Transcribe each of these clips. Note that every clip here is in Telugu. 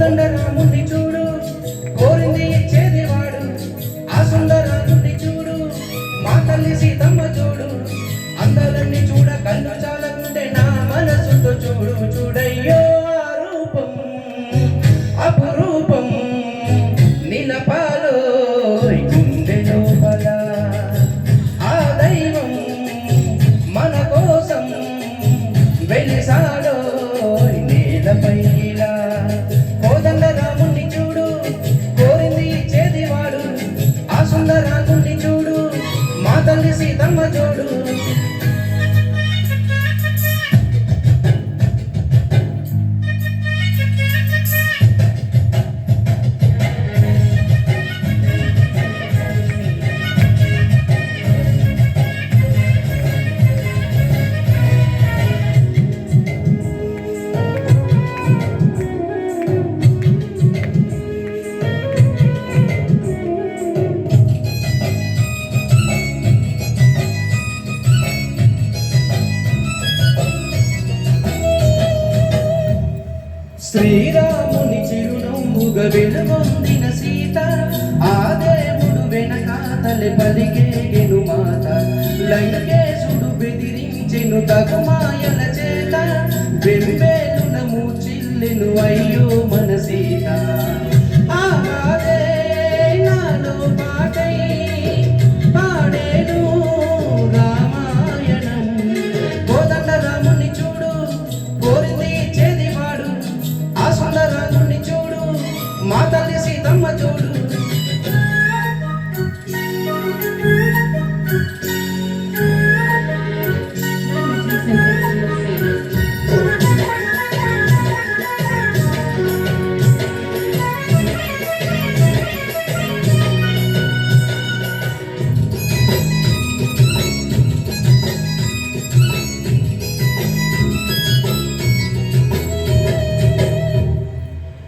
Santander. మా తల్లి సీతమ్మ చూడు. శ్రీరాముని చిరునవ్వుగా వెలుగొందిన సీత ఆ దేవుడు వెనక వెనకాతలి పలికేగెను మాత. లంకేశుడు బెదిరించెను తగుమాయల చేత వెంబేలున మూచిల్లెను అయ్యో మన సీత. మా తల్లి సీతమ్మ చూడు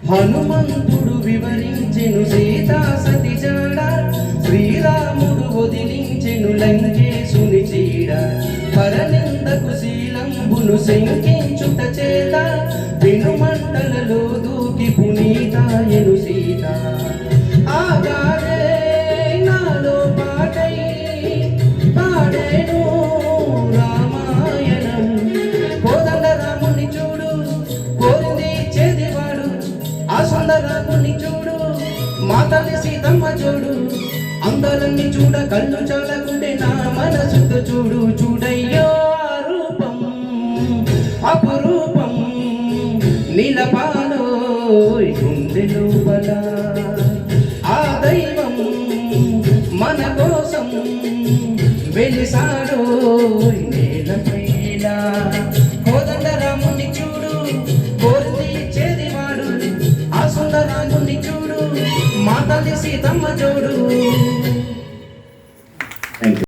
హనుమంతుడు వివరించెను సీతా సతి జాడ. శ్రీరాముడు వదిలించెను లంకేశుని చీడ. పరనిందకు శీలంబును శంకించుట చేత. పెనుమంటలలో దూకి పునీతాయను సీత. ఆగా ఆ చూడు మా తల్లి సీతమ్మ చూడు అందరిని చూడ కళ్ళు చాలకుంటే నా మనసుతో చూడు చూడయ్యో రూపం అపురూపం నిలపాలో గుండె లోపల. ఆ దైవం మన కోసం వెలిసాడో నేల తల్లి సీతమ్మ జోడు.